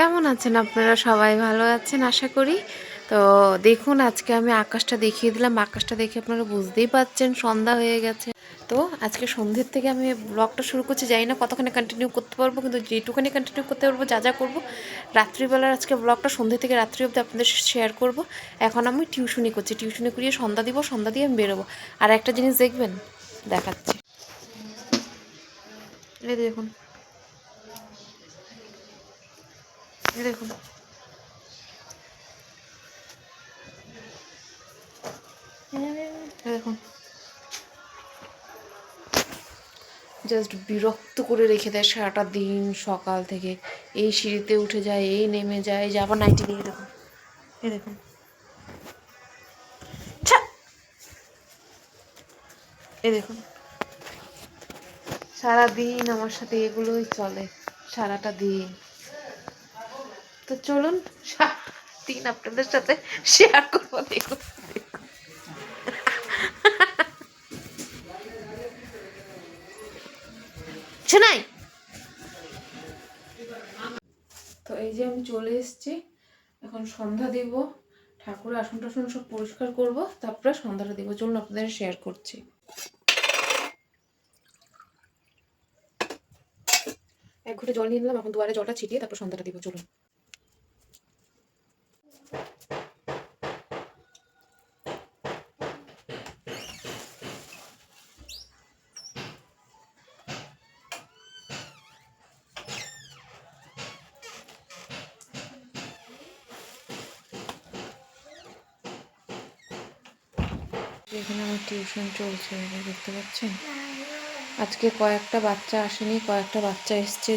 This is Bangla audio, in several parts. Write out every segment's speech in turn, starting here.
কেমন আছেন আপনারা? সবাই ভালো আছেন আশা করি। তো দেখুন, আজকে আমি আকাশটা দেখিয়ে দিলাম। আকাশটা দেখে আপনারা বুঝতেই পাচ্ছেন সন্ধ্যা হয়ে গেছে। তো আজকে সন্ধ্যের থেকে আমি ব্লগটা শুরু করছি। জানি না কতখানি কন্টিনিউ করতে পারব, কিন্তু যেটুখানি কন্টিনিউ করতে পারব, যা যা করব, রাত্রিবেলার আজকে ব্লগটা সন্ধ্যে থেকে রাত্রি অবধি আপনাদের শেয়ার করব। এখন আমি টিউশনি করছি। টিউশনি করিয়ে সন্ধ্যা দিব, সন্ধ্যা দিয়ে আমি বেরোবো। আর একটা জিনিস দেখবেন? দেখাচ্ছি। এই দেখুন। দেখুন। দেখুন। জাস্ট বিরক্ত করে রেখে দেয় সারাটা দিন সকাল থেকে। এই সিঁড়িতে উঠে যায়, এই নেমে যায় যে আবার নাইটি দিয়ে দেখুন। এই দেখুন। এ দেখুন। সারাদিন আমার সাথে এগুলোই চলে, সারাটা দিন। তো চলুন দিন আপনাদের সাথে শেয়ার করব, দেখুন। তো এই যে আমি চলে এসেছি, এখন সন্ধ্যা দেব। ঠাকুর আসন টাসন সব পরিষ্কার করব, তারপরে সন্ধ্যাটা দেবো। চলুন আপনাদের শেয়ার করছি। এক ঘুটে জল নিয়ে নিলাম, এখন দুয়ারে জলটা ছিটিয়ে তারপর সন্ধ্যাটা দিব। চলুন। এখানে আমার টিউশন চলছে দেখতে পাচ্ছেন? আজকে কয়েকটা বাচ্চা আসেনি, কয়েকটা বাচ্চা এসছে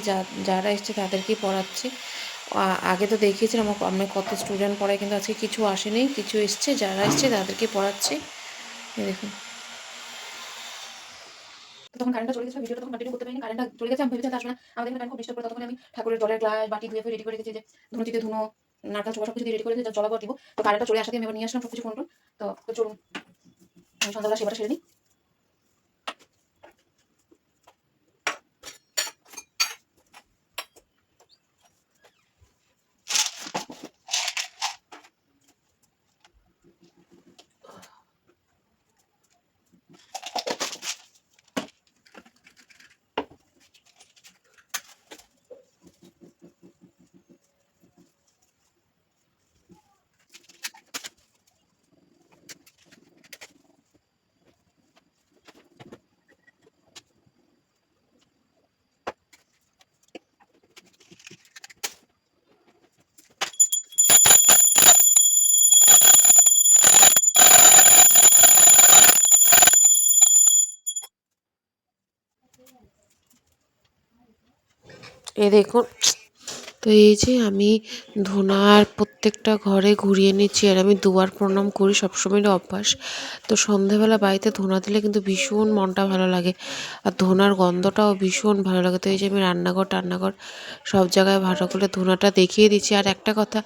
যারা এসছে তাদেরকেই পড়াচ্ছি। আগে তো দেখিয়েছিলাম আমি কত স্টুডেন্ট পড়াই কিন্তু আজকে কিছু আসেনি, কিছু এসছে, যারা এসছে তাদেরকে পড়াচ্ছি। দেখুন। তখন কারেন্টটা চলে গেছে ভিডিওটা তখন কন্টিনিউ করতে পারিনি কারেন্টটা চলে গেছে, আমি ভেবেছিলাম আসবে না। আমাদের কারেন্ট খুব ডিস্টার্ব করে তখন আমি ঠাকুরের জলের গ্লাস বাটি ধুয়ে রেডি করে রেখেছি যে ধুনুচিতে ধুনো চোখা সব কিছু রেডি করে রেখেছি জলাবর দিব তো কারেন্টটা চলে আসাতে আমি এবার নিয়ে আসলাম সব কিছু ফোন তো তো চলুন। সন্ধ্যাবেলা সেবাটা সেরে নিই। এ দেখুন তো এই যে আমি ধোনার প্রত্যেকটা ঘরে ঘুরিয়ে নিচ্ছি আর আমি দুবার প্রণাম করি সবসময় অভ্যাস। তো সন্ধেবেলা বাড়িতে ধোনা দিলে কিন্তু ভীষণ মনটা ভালো লাগে আর ধোনার গন্ধটাও ভীষণ ভালো লাগে। তো এই যে আমি রান্নাঘর, টান্নাঘর সব জায়গায় ভালো করে ধোনাটা দেখিয়ে দিচ্ছি। আর একটা কথা,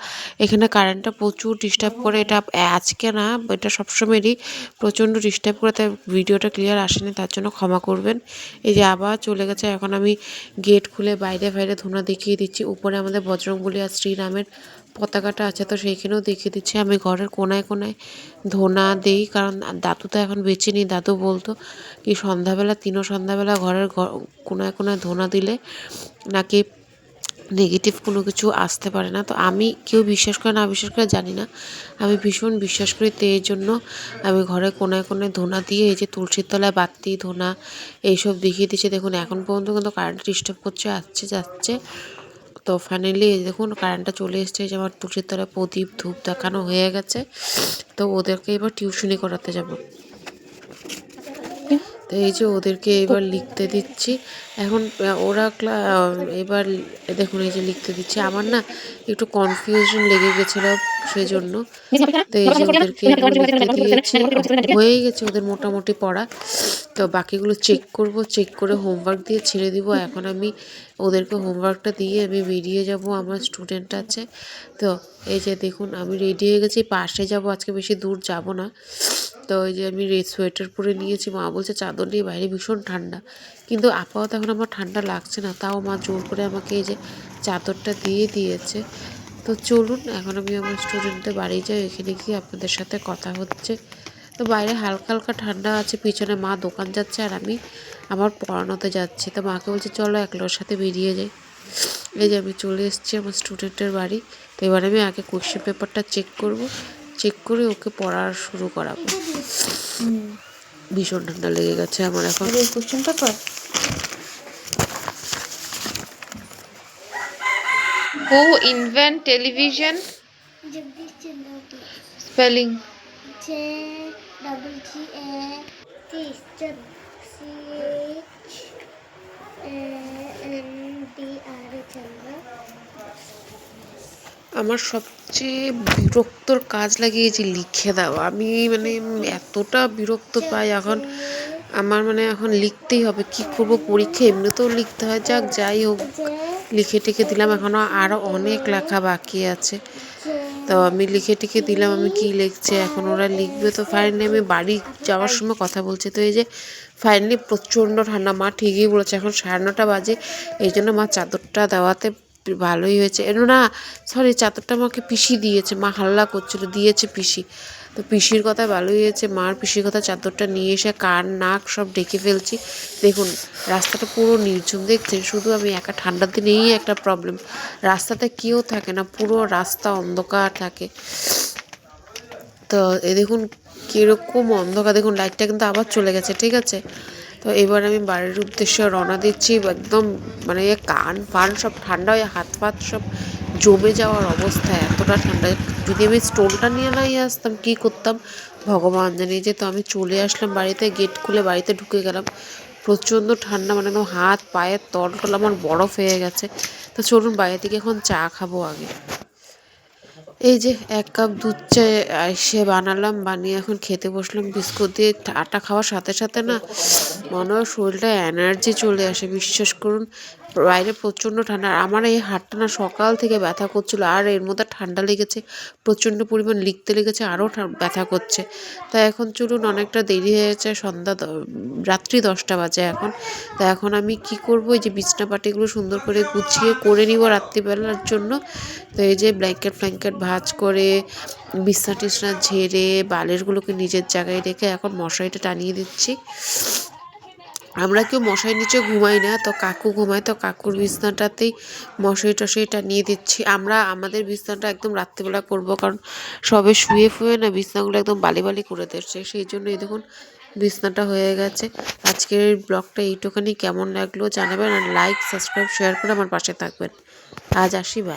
এখানে কারেন্টটা প্রচুর ডিস্টার্ব করে। এটা আজকে না, এটা সবসময়েরই প্রচণ্ড ডিস্টার্ব করে। তাই ভিডিওটা ক্লিয়ার আসেনি, তার জন্য ক্ষমা করবেন। এই যে আবার চলে গেছে, এখন আমি গেট খুলে বাইরে বাইরে ধোনা দেখিয়ে দিচ্ছি। উপরে আমাদের বজরংবলী আর শ্রীরামের পতাকাটা আছে, তো সেইখানেও দেখিয়ে দিচ্ছি। আমি ঘরের কোনায় কোনায় ধোনা দেই, কারণ দাদু তো এখন বেঁচে নেই। দাদু বলতো কি, সন্ধ্যাবেলা, তিনও সন্ধ্যাবেলা ঘরের কোনায় কোনায় ধোনা দিলে নাকি নেগেটিভ কোনো কিছু আসতে পারে না। তো আমি কেউ বিশ্বাস করে, না বিশ্বাস করে জানি না। আমি ভীষণ বিশ্বাস করি, তো এই জন্য আমি ঘরে কোনায় কোনায় ধোনা দিয়ে, এই যে তুলসীর তলায় বাতি, ধোনা, এইসব দেখিয়ে দিচ্ছে। দেখুন, এখন পর্যন্ত কিন্তু কারেন্ট ডিস্টার্ব করছে, আসছে, যাচ্ছে। তো ফাইনালি দেখুন কারেন্টটা চলে এসছে যে আমার তুলসীর তলায় প্রদীপ ধূপ দেখানো হয়ে গেছে। তো ওদেরকে এবার টিউশনি করাতে যাব। তো এই যে ওদেরকে এবার লিখতে দিচ্ছি। এখন ওরা এবার দেখুন এই যে লিখতে দিচ্ছি। আমার না একটু কনফিউশন লেগে গেছিল সেজন্য। তো এই যে ওদেরকে হয়েই গেছে ওদের মোটামুটি পড়া। তো বাকিগুলো চেক করব চেক করে হোমওয়ার্ক দিয়ে ছেড়ে দিব। এখন আমি ওদেরকে হোমওয়ার্কটা দিয়ে আমি বেরিয়ে যাব, আমার স্টুডেন্ট আছে। তো এই যে দেখুন, আমি রেডি হয়ে গেছি। পাশে যাব, আজকে বেশি দূর যাব না। তো ওই যে আমি রেড সোয়েটার পরে নিয়েছি, মা বলছে চাদর নিয়ে বাইরে ভীষণ ঠান্ডা। কিন্তু আপাতত এখন আমার ঠান্ডা লাগছে না, তাও মা জোর করে আমাকে এই যে চাদরটা দিয়ে দিয়েছে। তো চলুন, এখন আমি আমার স্টুডেন্টদের বাড়ি যাই এখানে গিয়ে আপনাদের সাথে কথা হচ্ছে। তো বাইরে হালকা হালকা ঠান্ডা আছে, পিছনে মা দোকান যাচ্ছে আর আমি আমার পড়ানোতে যাচ্ছি। তো মাকে বলছে, চলো একলোর সাথে বেরিয়ে যাই। এই যে আমি চলে এসেছি আমার স্টুডেন্টের বাড়ি। তো এবার আমি আগে কোশ্চেন পেপারটা চেক করব। চেক করে ওকে পড়া শুরু করাবো। ভীষণ ঠান্ডা লেগে গেছে আমার এখন। কোশ্চেনটা কর who invent television spelling C H A N D R Chandra আমার সবচেয়ে বিরক্তর কাজ লাগিয়েছে লিখে দেওয়া আমি মানে এতটা বিরক্ত পাই এখন, আমার মানে এখন লিখতেই হবে, কি করব পরীক্ষা এমনিতেও লিখতে হয়, যাক যাই হোক, লিখে টিখে দিলাম এখনও আরও অনেক লেখা বাকি আছে। তো আমি লিখে টিখে দিলাম, আমি কি লিখছে, এখন ওরা লিখবে তো ফাইনালি আমি বাড়ি যাওয়ার সময় কথা বলছি, তো এই যে ফাইনালি প্রচণ্ড ঠান্ডা, মা ঠিকই বলেছে, এখন সাড়ে নটা বাজে, এই জন্য মা চাদরটা দেওয়াতে ভালোই হয়েছে। এর না সরি চাদরটা আমাকে পিসি দিয়েছে, মা হাল্লা করছিল, দিয়েছে পিসি। তো পিসির কথা ভালোই হয়েছে, মার পিসির কথা চাদরটা নিয়ে এসে কান, নাক সব ডেকে ফেলছি। দেখুন, রাস্তাটা পুরো নির্ঝুম, দেখছেন? শুধু আমি একা, ঠান্ডার দিনেই একটা প্রবলেম রাস্তাতে কেউ থাকে না, পুরো রাস্তা অন্ধকার থাকে। তো এ দেখুন, কীরকম অন্ধকার। দেখুন লাইটটা কিন্তু আবার চলে গেছে, ঠিক আছে? তো এবার আমি বাড়ির উদ্দেশ্যে রওনা দিচ্ছি। একদম মানে কান ফান সব ঠান্ডা হয়ে হাত ফাত সব জমে যাওয়ার অবস্থা, এতটা ঠান্ডা। যদি আমি স্টোলটা নিয়ে নাই আসতাম, কী করতাম? ভগবান জানি। যে তো আমি চলে আসলাম বাড়িতে, গেট খুলে বাড়িতে ঢুকে গেলাম। প্রচণ্ড ঠান্ডা মানে হাত, পায়ের তল টল আমার বরফ হয়ে গেছে। তো চলুন বাইরে থেকে এখন চা খাব আগে। এই যে এক কাপ দুধ চা এসে বানালাম, বানিয়ে এখন খেতে বসলাম। বিস্কুট দিয়ে আটা খাওয়ার সাথে সাথে না মনে হয় শরীরটা এনার্জি চলে আসে, বিশ্বাস করুন। বাইরে প্রচণ্ড ঠান্ডা। আমার এই হাতটা না সকাল থেকে ব্যথা করছিল, আর এর মধ্যে ঠান্ডা লেগেছে, প্রচণ্ড পরিমাণ লিখতে লেগেছে, আরও ব্যথা করছে। তাই এখন চলুন, অনেকটা দেরি হয়ে গেছে সন্ধ্যা রাত্রি দশটা বাজে এখন। তা এখন আমি কি করব? এই যে বিছনা পাটিগুলো সুন্দর করে গুছিয়ে করে নিব রাত্রিবেলার জন্য। তো এই যে ব্ল্যাঙ্কেট ফ্ল্যাঙ্কেট ভাজ করে, বিছনা টিছনা ঝেড়ে বালেরগুলোকে নিজের জায়গায় রেখে এখন মশারিটা টানিয়ে দিচ্ছি। আমরা কেউ মশারি নিচে ঘুমাই না, তো কাকু ঘুমায়, তো কাকুর বিছনাটাতেই মশারি টশারি নিয়ে দিচ্ছি। আমরা, আমাদের বিছনাটা একদম রাত্রিবেলা করব, কারণ সবে শুয়ে ফুয়ে না বিছনাগুলো একদম বালি বালি করে দিচ্ছে সেই জন্য এই দেখুন, বিছনাটা হয়ে গেছে। আজকের ব্লগটা এইটুখানি। কেমন লাগল জানাবেন আর লাইক, সাবস্ক্রাইব, শেয়ার করে আমার পাশে থাকবেন। আজ আসি বাই